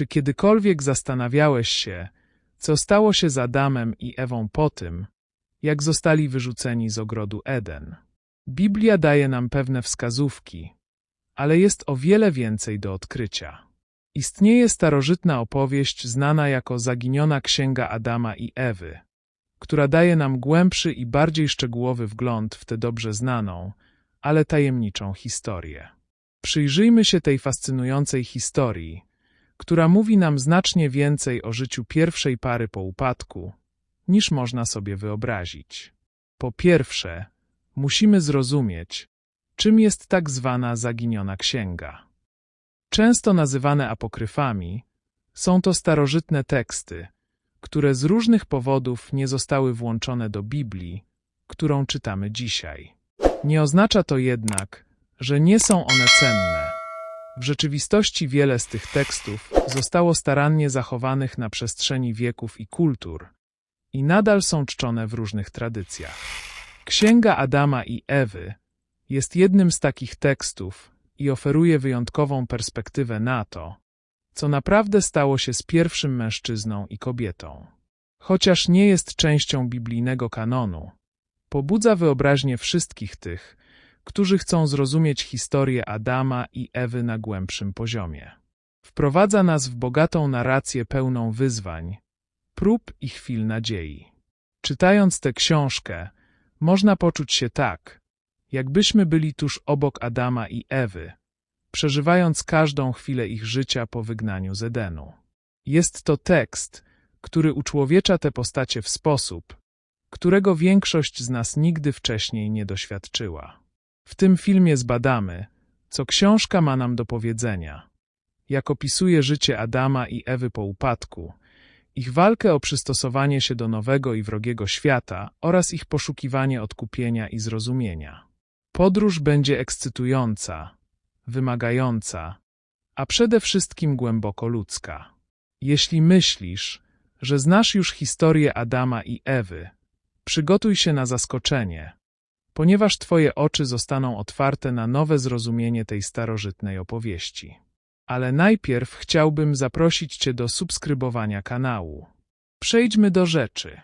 Czy kiedykolwiek zastanawiałeś się, co stało się z Adamem i Ewą po tym, jak zostali wyrzuceni z ogrodu Eden? Biblia daje nam pewne wskazówki, ale jest o wiele więcej do odkrycia. Istnieje starożytna opowieść znana jako Zaginiona Księga Adama i Ewy, która daje nam głębszy i bardziej szczegółowy wgląd w tę dobrze znaną, ale tajemniczą historię. Przyjrzyjmy się tej fascynującej historii, która mówi nam znacznie więcej o życiu pierwszej pary po upadku, niż można sobie wyobrazić. Po pierwsze, musimy zrozumieć, czym jest tak zwana zaginiona księga. Często nazywane apokryfami, są to starożytne teksty, które z różnych powodów nie zostały włączone do Biblii, którą czytamy dzisiaj. Nie oznacza to jednak, że nie są one cenne. W rzeczywistości wiele z tych tekstów zostało starannie zachowanych na przestrzeni wieków i kultur i nadal są czczone w różnych tradycjach. Księga Adama i Ewy jest jednym z takich tekstów i oferuje wyjątkową perspektywę na to, co naprawdę stało się z pierwszym mężczyzną i kobietą. Chociaż nie jest częścią biblijnego kanonu, pobudza wyobraźnię wszystkich tych, którzy chcą zrozumieć historię Adama i Ewy na głębszym poziomie. Wprowadza nas w bogatą narrację pełną wyzwań, prób i chwil nadziei. Czytając tę książkę, można poczuć się tak, jakbyśmy byli tuż obok Adama i Ewy, przeżywając każdą chwilę ich życia po wygnaniu z Edenu. Jest to tekst, który uczłowiecza te postacie w sposób, którego większość z nas nigdy wcześniej nie doświadczyła. W tym filmie zbadamy, co książka ma nam do powiedzenia, jak opisuje życie Adama i Ewy po upadku, ich walkę o przystosowanie się do nowego i wrogiego świata oraz ich poszukiwanie odkupienia i zrozumienia. Podróż będzie ekscytująca, wymagająca, a przede wszystkim głęboko ludzka. Jeśli myślisz, że znasz już historię Adama i Ewy, przygotuj się na zaskoczenie, ponieważ Twoje oczy zostaną otwarte na nowe zrozumienie tej starożytnej opowieści. Ale najpierw chciałbym zaprosić Cię do subskrybowania kanału. Przejdźmy do rzeczy.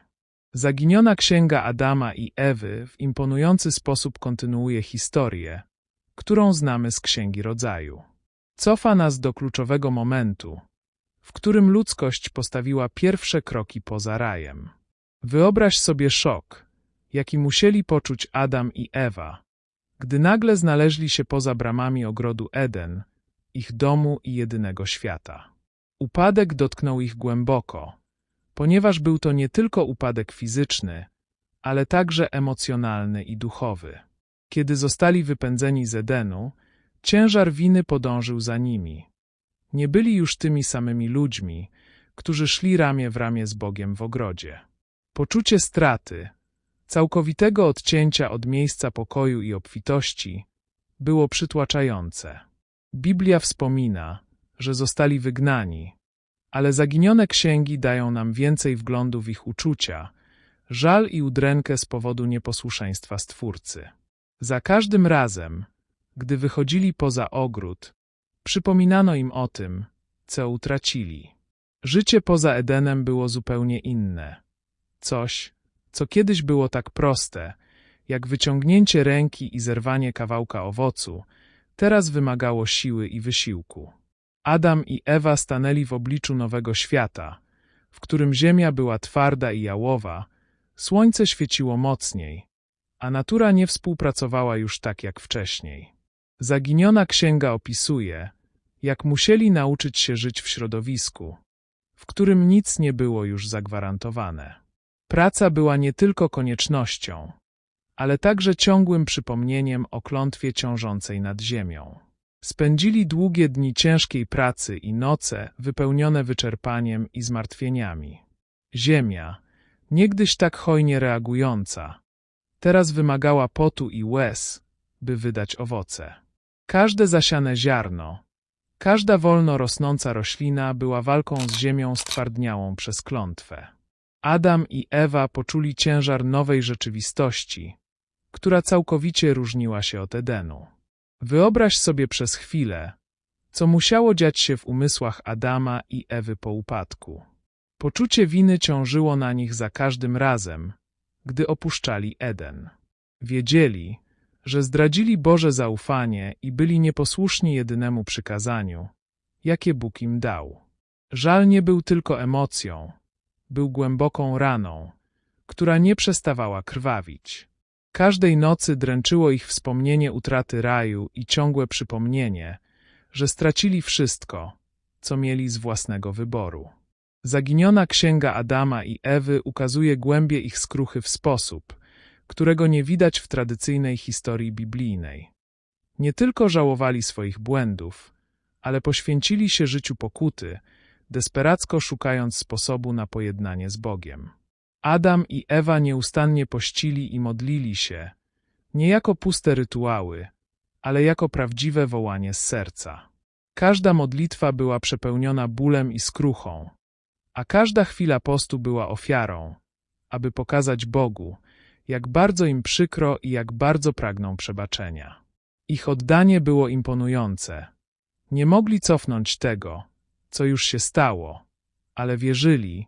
Zaginiona księga Adama i Ewy w imponujący sposób kontynuuje historię, którą znamy z Księgi Rodzaju. Cofa nas do kluczowego momentu, w którym ludzkość postawiła pierwsze kroki poza rajem. Wyobraź sobie szok, jaki musieli poczuć Adam i Ewa, gdy nagle znaleźli się poza bramami ogrodu Eden, ich domu i jedynego świata. Upadek dotknął ich głęboko, ponieważ był to nie tylko upadek fizyczny, ale także emocjonalny i duchowy. Kiedy zostali wypędzeni z Edenu, ciężar winy podążył za nimi. Nie byli już tymi samymi ludźmi, którzy szli ramię w ramię z Bogiem w ogrodzie. Poczucie straty, całkowitego odcięcia od miejsca pokoju i obfitości, było przytłaczające. Biblia wspomina, że zostali wygnani, ale zaginione księgi dają nam więcej wglądu w ich uczucia, żal i udrękę z powodu nieposłuszeństwa Stwórcy. Za każdym razem, gdy wychodzili poza ogród, przypominano im o tym, co utracili. Życie poza Edenem było zupełnie inne. Coś, co kiedyś było tak proste, jak wyciągnięcie ręki i zerwanie kawałka owocu, teraz wymagało siły i wysiłku. Adam i Ewa stanęli w obliczu nowego świata, w którym ziemia była twarda i jałowa, słońce świeciło mocniej, a natura nie współpracowała już tak jak wcześniej. Zaginiona księga opisuje, jak musieli nauczyć się żyć w środowisku, w którym nic nie było już zagwarantowane. Praca była nie tylko koniecznością, ale także ciągłym przypomnieniem o klątwie ciążącej nad ziemią. Spędzili długie dni ciężkiej pracy i noce wypełnione wyczerpaniem i zmartwieniami. Ziemia, niegdyś tak hojnie reagująca, teraz wymagała potu i łez, by wydać owoce. Każde zasiane ziarno, każda wolno rosnąca roślina była walką z ziemią stwardniałą przez klątwę. Adam i Ewa poczuli ciężar nowej rzeczywistości, która całkowicie różniła się od Edenu. Wyobraź sobie przez chwilę, co musiało dziać się w umysłach Adama i Ewy po upadku. Poczucie winy ciążyło na nich za każdym razem, gdy opuszczali Eden. Wiedzieli, że zdradzili Boże zaufanie i byli nieposłuszni jedynemu przykazaniu, jakie Bóg im dał. Żal nie był tylko emocją, był głęboką raną, która nie przestawała krwawić. Każdej nocy dręczyło ich wspomnienie utraty raju i ciągłe przypomnienie, że stracili wszystko, co mieli z własnego wyboru. Zaginiona księga Adama i Ewy ukazuje głębie ich skruchy w sposób, którego nie widać w tradycyjnej historii biblijnej. Nie tylko żałowali swoich błędów, ale poświęcili się życiu pokuty, desperacko szukając sposobu na pojednanie z Bogiem. Adam i Ewa nieustannie pościli i modlili się, nie jako puste rytuały, ale jako prawdziwe wołanie z serca. Każda modlitwa była przepełniona bólem i skruchą, a każda chwila postu była ofiarą, aby pokazać Bogu, jak bardzo im przykro i jak bardzo pragną przebaczenia. Ich oddanie było imponujące. Nie mogli cofnąć tego, co już się stało, ale wierzyli,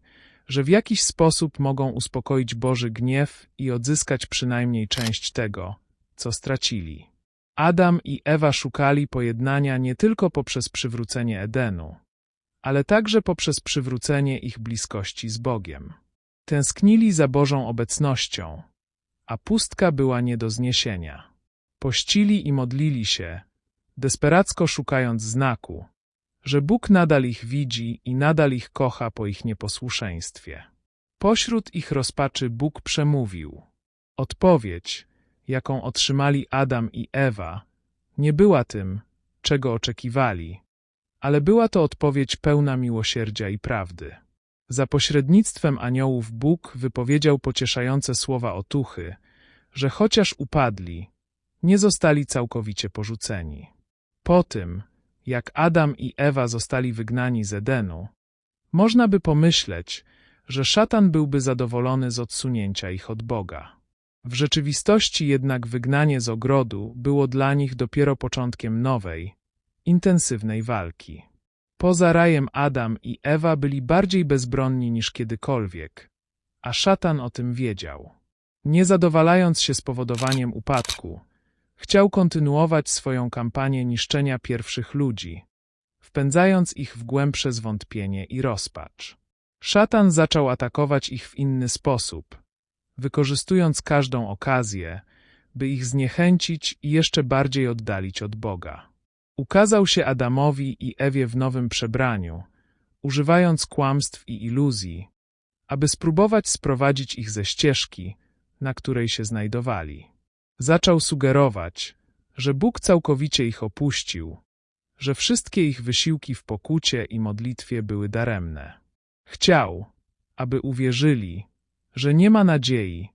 że w jakiś sposób mogą uspokoić Boży gniew i odzyskać przynajmniej część tego, co stracili. Adam i Ewa szukali pojednania nie tylko poprzez przywrócenie Edenu, ale także poprzez przywrócenie ich bliskości z Bogiem. Tęsknili za Bożą obecnością, a pustka była nie do zniesienia. Pościli i modlili się, desperacko szukając znaku, że Bóg nadal ich widzi i nadal ich kocha po ich nieposłuszeństwie. Pośród ich rozpaczy Bóg przemówił. Odpowiedź, jaką otrzymali Adam i Ewa, nie była tym, czego oczekiwali, ale była to odpowiedź pełna miłosierdzia i prawdy. Za pośrednictwem aniołów Bóg wypowiedział pocieszające słowa otuchy, że chociaż upadli, nie zostali całkowicie porzuceni. Po tym, jak Adam i Ewa zostali wygnani z Edenu, można by pomyśleć, że szatan byłby zadowolony z odsunięcia ich od Boga. W rzeczywistości jednak wygnanie z ogrodu było dla nich dopiero początkiem nowej, intensywnej walki. Poza rajem Adam i Ewa byli bardziej bezbronni niż kiedykolwiek, a szatan o tym wiedział. Nie zadowalając się spowodowaniem upadku, chciał kontynuować swoją kampanię niszczenia pierwszych ludzi, wpędzając ich w głębsze zwątpienie i rozpacz. Szatan zaczął atakować ich w inny sposób, wykorzystując każdą okazję, by ich zniechęcić i jeszcze bardziej oddalić od Boga. Ukazał się Adamowi i Ewie w nowym przebraniu, używając kłamstw i iluzji, aby spróbować sprowadzić ich ze ścieżki, na której się znajdowali. Zaczął sugerować, że Bóg całkowicie ich opuścił, że wszystkie ich wysiłki w pokucie i modlitwie były daremne. Chciał, aby uwierzyli, że nie ma nadziei,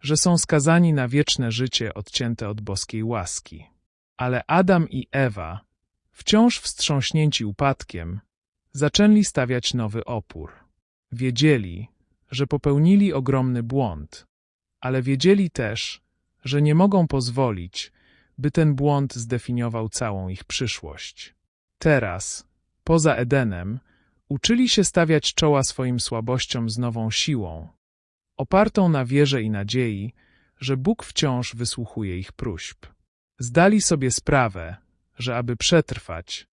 że są skazani na wieczne życie odcięte od boskiej łaski. Ale Adam i Ewa, wciąż wstrząśnięci upadkiem, zaczęli stawiać nowy opór. Wiedzieli, że popełnili ogromny błąd, ale wiedzieli też, że nie mogą pozwolić, by ten błąd zdefiniował całą ich przyszłość. Teraz, poza Edenem, uczyli się stawiać czoła swoim słabościom z nową siłą, opartą na wierze i nadziei, że Bóg wciąż wysłuchuje ich próśb. Zdali sobie sprawę, że aby przetrwać,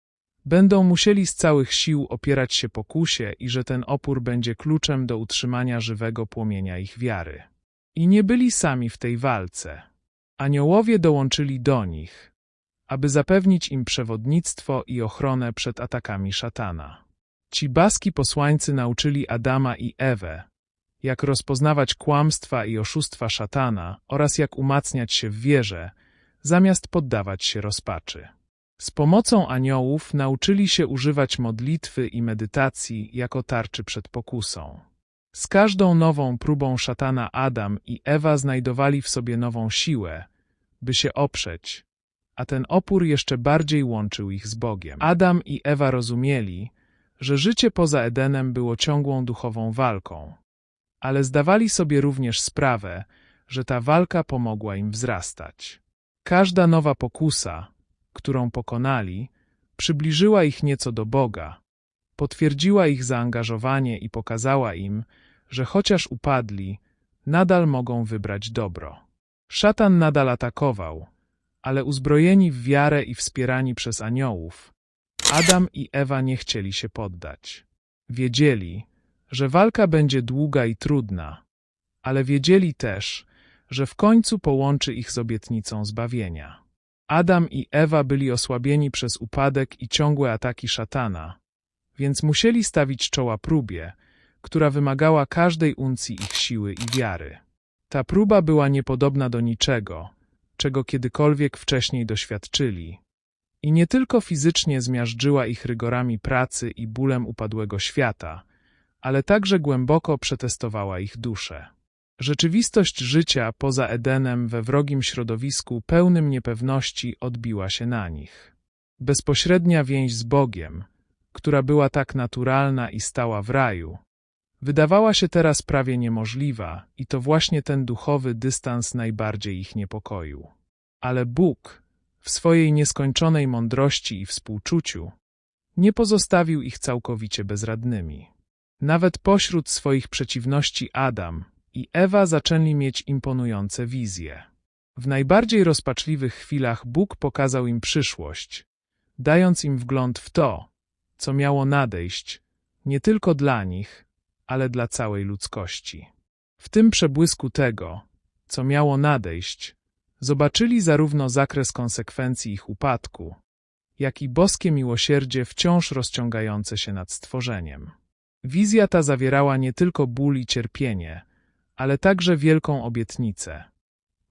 będą musieli z całych sił opierać się pokusie i że ten opór będzie kluczem do utrzymania żywego płomienia ich wiary. I nie byli sami w tej walce. Aniołowie dołączyli do nich, aby zapewnić im przewodnictwo i ochronę przed atakami szatana. Ci baski posłańcy nauczyli Adama i Ewę, jak rozpoznawać kłamstwa i oszustwa szatana oraz jak umacniać się w wierze, zamiast poddawać się rozpaczy. Z pomocą aniołów nauczyli się używać modlitwy i medytacji jako tarczy przed pokusą. Z każdą nową próbą szatana Adam i Ewa znajdowali w sobie nową siłę, by się oprzeć, a ten opór jeszcze bardziej łączył ich z Bogiem. Adam i Ewa rozumieli, że życie poza Edenem było ciągłą duchową walką, ale zdawali sobie również sprawę, że ta walka pomogła im wzrastać. Każda nowa pokusa, którą pokonali, Przybliżyła ich nieco do Boga, potwierdziła ich zaangażowanie i pokazała im, że chociaż upadli, nadal mogą wybrać dobro. Szatan nadal atakował, ale uzbrojeni w wiarę i wspierani przez aniołów, Adam i Ewa nie chcieli się poddać. Wiedzieli, że walka będzie długa i trudna, ale wiedzieli też, że w końcu połączy ich z obietnicą zbawienia. Adam i Ewa byli osłabieni przez upadek i ciągłe ataki szatana, więc musieli stawić czoła próbie, która wymagała każdej uncji ich siły i wiary. Ta próba była niepodobna do niczego, czego kiedykolwiek wcześniej doświadczyli. I nie tylko fizycznie zmiażdżyła ich rygorami pracy i bólem upadłego świata, ale także głęboko przetestowała ich duszę. Rzeczywistość życia poza Edenem we wrogim środowisku pełnym niepewności odbiła się na nich. Bezpośrednia więź z Bogiem, która była tak naturalna i stała w raju, wydawała się teraz prawie niemożliwa i to właśnie ten duchowy dystans najbardziej ich niepokoił. Ale Bóg, w swojej nieskończonej mądrości i współczuciu, nie pozostawił ich całkowicie bezradnymi. Nawet pośród swoich przeciwności Adam i Ewa zaczęli mieć imponujące wizje. W najbardziej rozpaczliwych chwilach Bóg pokazał im przyszłość, dając im wgląd w to, co miało nadejść, nie tylko dla nich, ale dla całej ludzkości. W tym przebłysku tego, co miało nadejść, zobaczyli zarówno zakres konsekwencji ich upadku, jak i boskie miłosierdzie wciąż rozciągające się nad stworzeniem. Wizja ta zawierała nie tylko ból i cierpienie, ale także wielką obietnicę.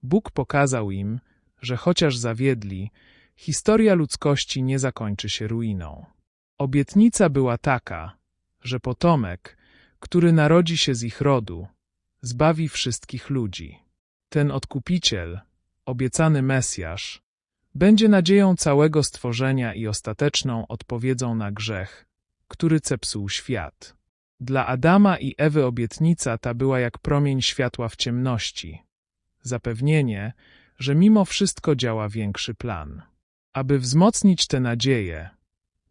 Bóg pokazał im, że chociaż zawiedli, historia ludzkości nie zakończy się ruiną. Obietnica była taka, że potomek, który narodzi się z ich rodu, zbawi wszystkich ludzi. Ten odkupiciel, obiecany Mesjasz, będzie nadzieją całego stworzenia i ostateczną odpowiedzią na grzech, który cepsuł świat. Dla Adama i Ewy obietnica ta była jak promień światła w ciemności. Zapewnienie, że mimo wszystko działa większy plan. Aby wzmocnić tę nadzieję,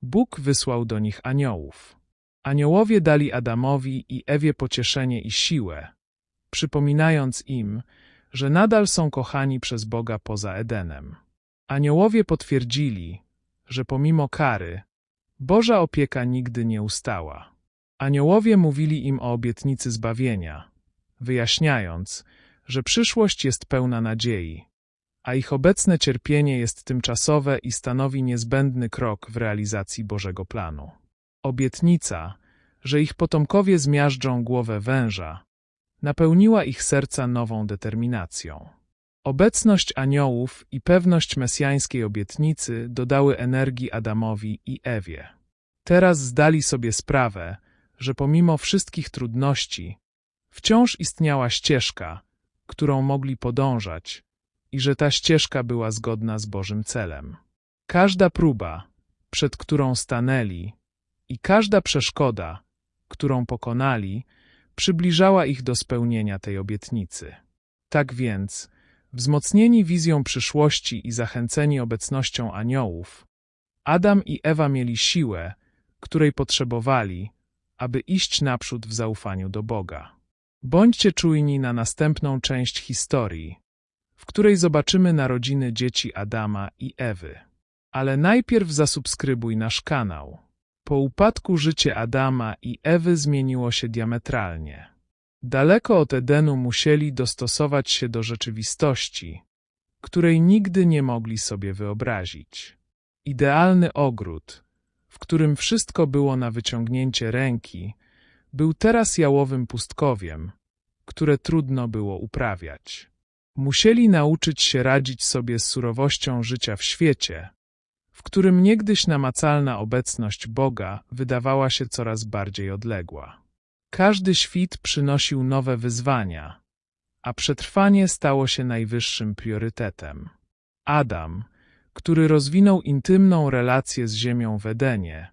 Bóg wysłał do nich aniołów. Aniołowie dali Adamowi i Ewie pocieszenie i siłę, przypominając im, że nadal są kochani przez Boga poza Edenem. Aniołowie potwierdzili, że pomimo kary, Boża opieka nigdy nie ustała. Aniołowie mówili im o obietnicy zbawienia, wyjaśniając, że przyszłość jest pełna nadziei, a ich obecne cierpienie jest tymczasowe i stanowi niezbędny krok w realizacji Bożego planu. Obietnica, że ich potomkowie zmiażdżą głowę węża, napełniła ich serca nową determinacją. Obecność aniołów i pewność mesjańskiej obietnicy dodały energii Adamowi i Ewie. Teraz zdali sobie sprawę, że pomimo wszystkich trudności, wciąż istniała ścieżka, którą mogli podążać, i że ta ścieżka była zgodna z Bożym celem. Każda próba, przed którą stanęli, i każda przeszkoda, którą pokonali, przybliżała ich do spełnienia tej obietnicy. Tak więc, wzmocnieni wizją przyszłości i zachęceni obecnością aniołów, Adam i Ewa mieli siłę, której potrzebowali, aby iść naprzód w zaufaniu do Boga. Bądźcie czujni na następną część historii, w której zobaczymy narodziny dzieci Adama i Ewy. Ale najpierw zasubskrybuj nasz kanał. Po upadku życie Adama i Ewy zmieniło się diametralnie. Daleko od Edenu musieli dostosować się do rzeczywistości, której nigdy nie mogli sobie wyobrazić. Idealny ogród, w którym wszystko było na wyciągnięcie ręki, był teraz jałowym pustkowiem, które trudno było uprawiać. Musieli nauczyć się radzić sobie z surowością życia w świecie, w którym niegdyś namacalna obecność Boga wydawała się coraz bardziej odległa. Każdy świt przynosił nowe wyzwania, a przetrwanie stało się najwyższym priorytetem. Adam, który rozwinął intymną relację z ziemią w Edenie,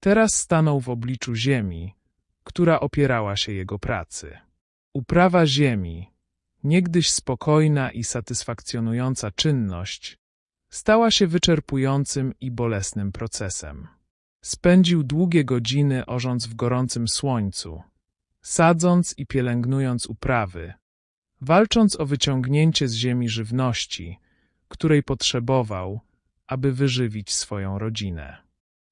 teraz stanął w obliczu ziemi, która opierała się jego pracy. Uprawa ziemi, niegdyś spokojna i satysfakcjonująca czynność, stała się wyczerpującym i bolesnym procesem. Spędził długie godziny orząc w gorącym słońcu, sadząc i pielęgnując uprawy, walcząc o wyciągnięcie z ziemi żywności, której potrzebował, aby wyżywić swoją rodzinę.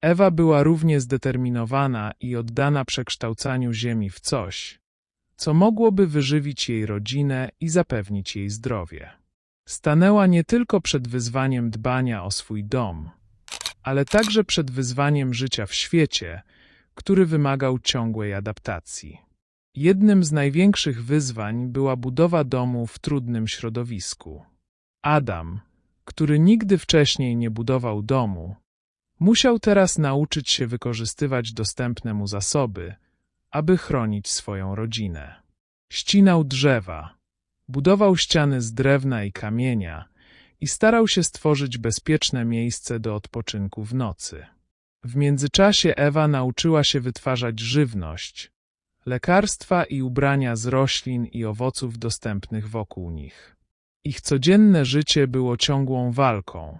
Ewa była równie zdeterminowana i oddana przekształcaniu ziemi w coś, co mogłoby wyżywić jej rodzinę i zapewnić jej zdrowie. Stanęła nie tylko przed wyzwaniem dbania o swój dom, ale także przed wyzwaniem życia w świecie, który wymagał ciągłej adaptacji. Jednym z największych wyzwań była budowa domu w trudnym środowisku. Adam, który nigdy wcześniej nie budował domu, musiał teraz nauczyć się wykorzystywać dostępne mu zasoby, aby chronić swoją rodzinę. Ścinał drzewa, budował ściany z drewna i kamienia i starał się stworzyć bezpieczne miejsce do odpoczynku w nocy. W międzyczasie Ewa nauczyła się wytwarzać żywność, lekarstwa i ubrania z roślin i owoców dostępnych wokół nich. Ich codzienne życie było ciągłą walką,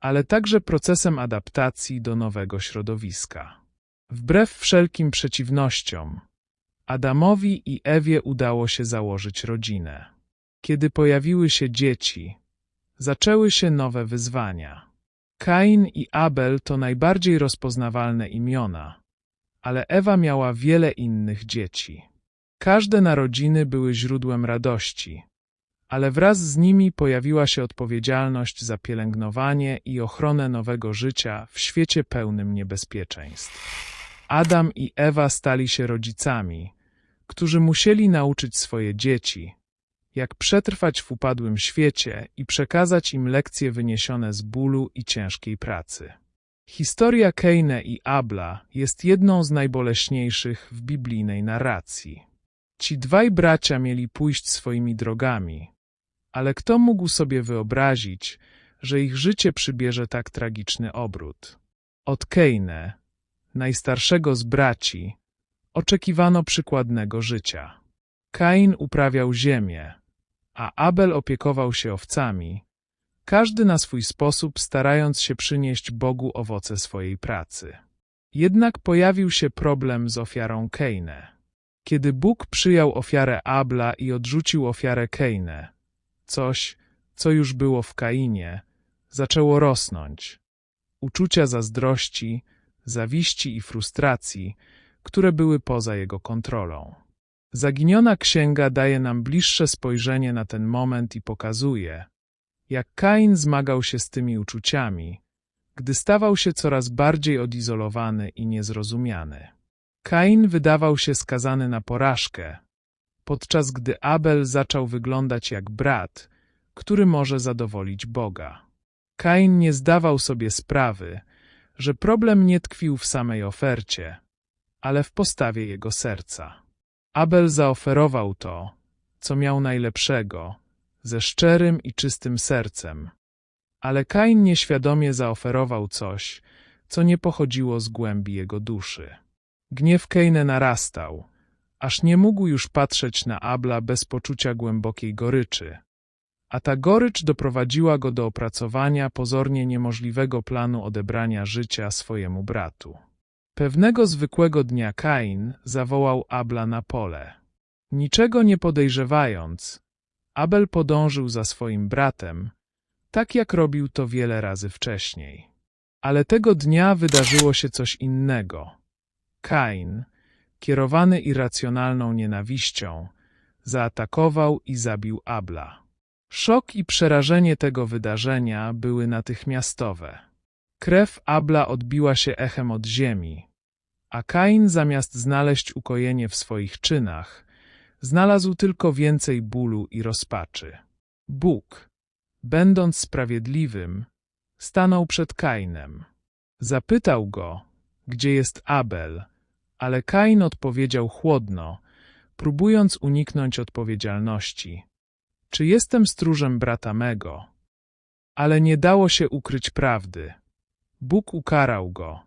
ale także procesem adaptacji do nowego środowiska. Wbrew wszelkim przeciwnościom, Adamowi i Ewie udało się założyć rodzinę. Kiedy pojawiły się dzieci, zaczęły się nowe wyzwania. Kain i Abel to najbardziej rozpoznawalne imiona, ale Ewa miała wiele innych dzieci. Każde narodziny były źródłem radości, ale wraz z nimi pojawiła się odpowiedzialność za pielęgnowanie i ochronę nowego życia w świecie pełnym niebezpieczeństw. Adam i Ewa stali się rodzicami, którzy musieli nauczyć swoje dzieci, jak przetrwać w upadłym świecie i przekazać im lekcje wyniesione z bólu i ciężkiej pracy. Historia Kejne i Abla jest jedną z najboleśniejszych w biblijnej narracji. Ci dwaj bracia mieli pójść swoimi drogami, ale kto mógł sobie wyobrazić, że ich życie przybierze tak tragiczny obrót? Od Kejne, najstarszego z braci, oczekiwano przykładnego życia. Kain uprawiał ziemię, a Abel opiekował się owcami, każdy na swój sposób starając się przynieść Bogu owoce swojej pracy. Jednak pojawił się problem z ofiarą Kejne. Kiedy Bóg przyjął ofiarę Abla i odrzucił ofiarę Kejne, coś, co już było w Kainie, zaczęło rosnąć. Uczucia zazdrości, zawiści i frustracji, które były poza jego kontrolą. Zaginiona księga daje nam bliższe spojrzenie na ten moment i pokazuje, jak Kain zmagał się z tymi uczuciami, gdy stawał się coraz bardziej odizolowany i niezrozumiany. Kain wydawał się skazany na porażkę, podczas gdy Abel zaczął wyglądać jak brat, który może zadowolić Boga. Kain nie zdawał sobie sprawy, że problem nie tkwił w samej ofercie, ale w postawie jego serca. Abel zaoferował to, co miał najlepszego, ze szczerym i czystym sercem, ale Kain nieświadomie zaoferował coś, co nie pochodziło z głębi jego duszy. Gniew Kaine narastał, aż nie mógł już patrzeć na Abla bez poczucia głębokiej goryczy, a ta gorycz doprowadziła go do opracowania pozornie niemożliwego planu odebrania życia swojemu bratu. Pewnego zwykłego dnia Kain zawołał Abla na pole. Niczego nie podejrzewając, Abel podążył za swoim bratem, tak jak robił to wiele razy wcześniej. Ale tego dnia wydarzyło się coś innego. Kain, kierowany irracjonalną nienawiścią, zaatakował i zabił Abla. Szok i przerażenie tego wydarzenia były natychmiastowe. Krew Abla odbiła się echem od ziemi, a Kain zamiast znaleźć ukojenie w swoich czynach, znalazł tylko więcej bólu i rozpaczy. Bóg, będąc sprawiedliwym, stanął przed Kainem. Zapytał go, gdzie jest Abel, ale Kain odpowiedział chłodno, próbując uniknąć odpowiedzialności. Czy jestem stróżem brata mego? Ale nie dało się ukryć prawdy. Bóg ukarał go,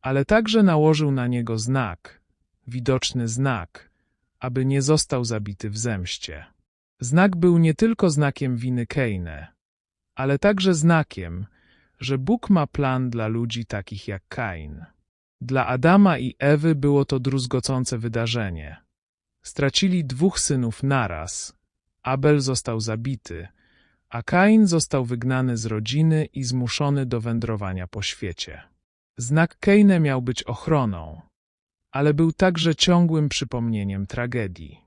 ale także nałożył na niego znak, widoczny znak, aby nie został zabity w zemście. Znak był nie tylko znakiem winy Kejne, ale także znakiem, że Bóg ma plan dla ludzi takich jak Kain. Dla Adama i Ewy było to druzgocące wydarzenie. Stracili dwóch synów naraz. Abel został zabity, a Kain został wygnany z rodziny i zmuszony do wędrowania po świecie. Znak Kejne miał być ochroną, ale był także ciągłym przypomnieniem tragedii.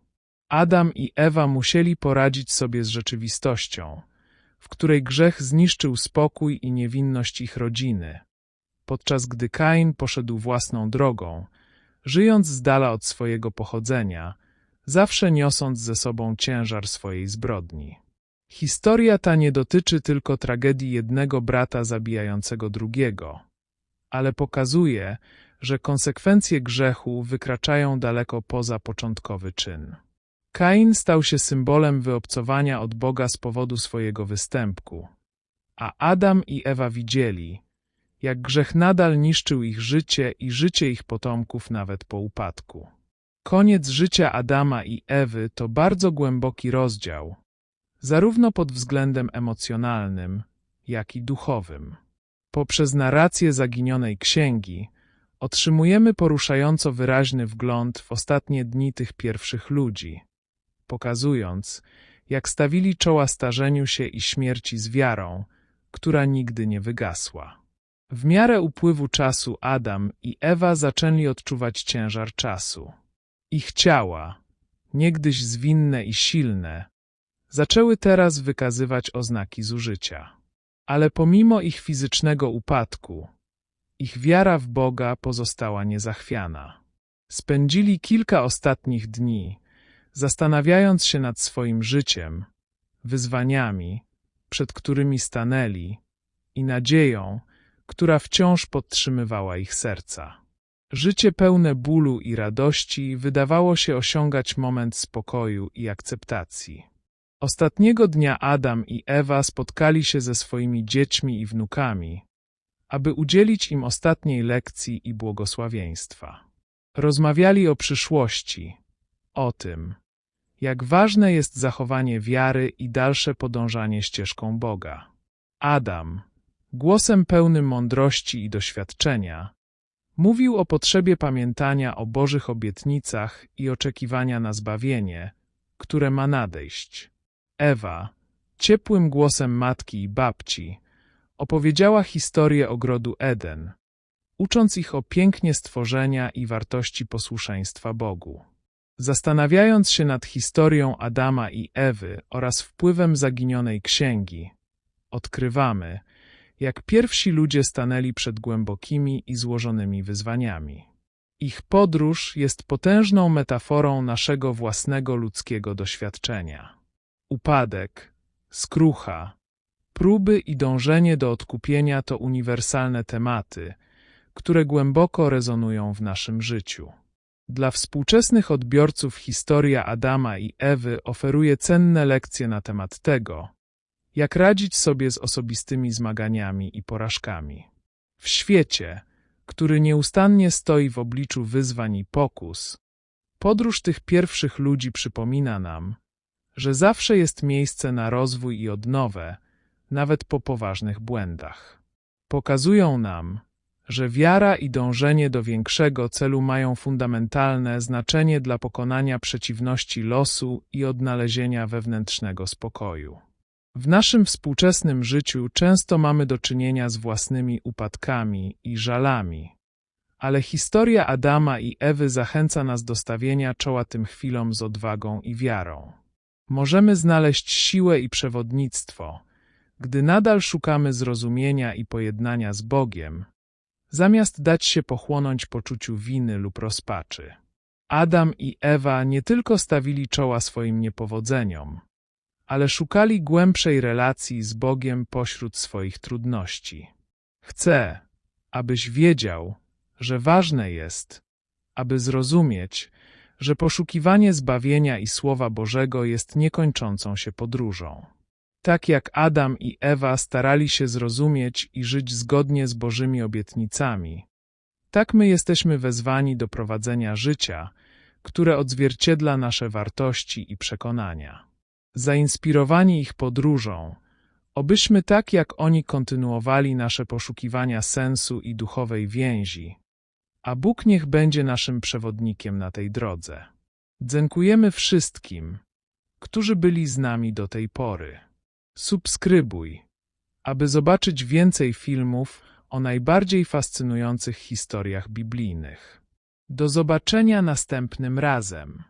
Adam i Ewa musieli poradzić sobie z rzeczywistością, w której grzech zniszczył spokój i niewinność ich rodziny, podczas gdy Kain poszedł własną drogą, żyjąc z dala od swojego pochodzenia, zawsze niosąc ze sobą ciężar swojej zbrodni. Historia ta nie dotyczy tylko tragedii jednego brata zabijającego drugiego, ale pokazuje, że konsekwencje grzechu wykraczają daleko poza początkowy czyn. Kain stał się symbolem wyobcowania od Boga z powodu swojego występku, a Adam i Ewa widzieli, jak grzech nadal niszczył ich życie i życie ich potomków nawet po upadku. Koniec życia Adama i Ewy to bardzo głęboki rozdział, zarówno pod względem emocjonalnym, jak i duchowym. Poprzez narrację zaginionej księgi otrzymujemy poruszająco wyraźny wgląd w ostatnie dni tych pierwszych ludzi, pokazując, jak stawili czoła starzeniu się i śmierci z wiarą, która nigdy nie wygasła. W miarę upływu czasu Adam i Ewa zaczęli odczuwać ciężar czasu. Ich ciała, niegdyś zwinne i silne, zaczęły teraz wykazywać oznaki zużycia. Ale pomimo ich fizycznego upadku, ich wiara w Boga pozostała niezachwiana. Spędzili kilka ostatnich dni, zastanawiając się nad swoim życiem, wyzwaniami, przed którymi stanęli, i nadzieją, która wciąż podtrzymywała ich serca. Życie pełne bólu i radości wydawało się osiągać moment spokoju i akceptacji. Ostatniego dnia Adam i Ewa spotkali się ze swoimi dziećmi i wnukami, aby udzielić im ostatniej lekcji i błogosławieństwa. Rozmawiali o przyszłości, o tym, jak ważne jest zachowanie wiary i dalsze podążanie ścieżką Boga. Adam, głosem pełnym mądrości i doświadczenia, mówił o potrzebie pamiętania o Bożych obietnicach i oczekiwania na zbawienie, które ma nadejść. Ewa, ciepłym głosem matki i babci, opowiedziała historię ogrodu Eden, ucząc ich o pięknie stworzenia i wartości posłuszeństwa Bogu. Zastanawiając się nad historią Adama i Ewy oraz wpływem zaginionej księgi, odkrywamy, jak pierwsi ludzie stanęli przed głębokimi i złożonymi wyzwaniami. Ich podróż jest potężną metaforą naszego własnego ludzkiego doświadczenia. Upadek, skrucha, próby i dążenie do odkupienia to uniwersalne tematy, które głęboko rezonują w naszym życiu. Dla współczesnych odbiorców historia Adama i Ewy oferuje cenne lekcje na temat tego, jak radzić sobie z osobistymi zmaganiami i porażkami. W świecie, który nieustannie stoi w obliczu wyzwań i pokus, podróż tych pierwszych ludzi przypomina nam, że zawsze jest miejsce na rozwój i odnowę, nawet po poważnych błędach. Pokazują nam, że wiara i dążenie do większego celu mają fundamentalne znaczenie dla pokonania przeciwności losu i odnalezienia wewnętrznego spokoju. W naszym współczesnym życiu często mamy do czynienia z własnymi upadkami i żalami, ale historia Adama i Ewy zachęca nas do stawienia czoła tym chwilom z odwagą i wiarą. Możemy znaleźć siłę i przewodnictwo, gdy nadal szukamy zrozumienia i pojednania z Bogiem, zamiast dać się pochłonąć poczuciu winy lub rozpaczy. Adam i Ewa nie tylko stawili czoła swoim niepowodzeniom, ale szukali głębszej relacji z Bogiem pośród swoich trudności. Chcę, abyś wiedział, że ważne jest, aby zrozumieć, że poszukiwanie zbawienia i Słowa Bożego jest niekończącą się podróżą. Tak jak Adam i Ewa starali się zrozumieć i żyć zgodnie z Bożymi obietnicami, tak my jesteśmy wezwani do prowadzenia życia, które odzwierciedla nasze wartości i przekonania. Zainspirowani ich podróżą, Obyśmy tak jak oni kontynuowali nasze poszukiwania sensu i duchowej więzi, a Bóg niech będzie naszym przewodnikiem na tej drodze. Dziękujemy wszystkim, którzy byli z nami do tej pory. Subskrybuj, aby zobaczyć więcej filmów o najbardziej fascynujących historiach biblijnych. Do zobaczenia następnym razem.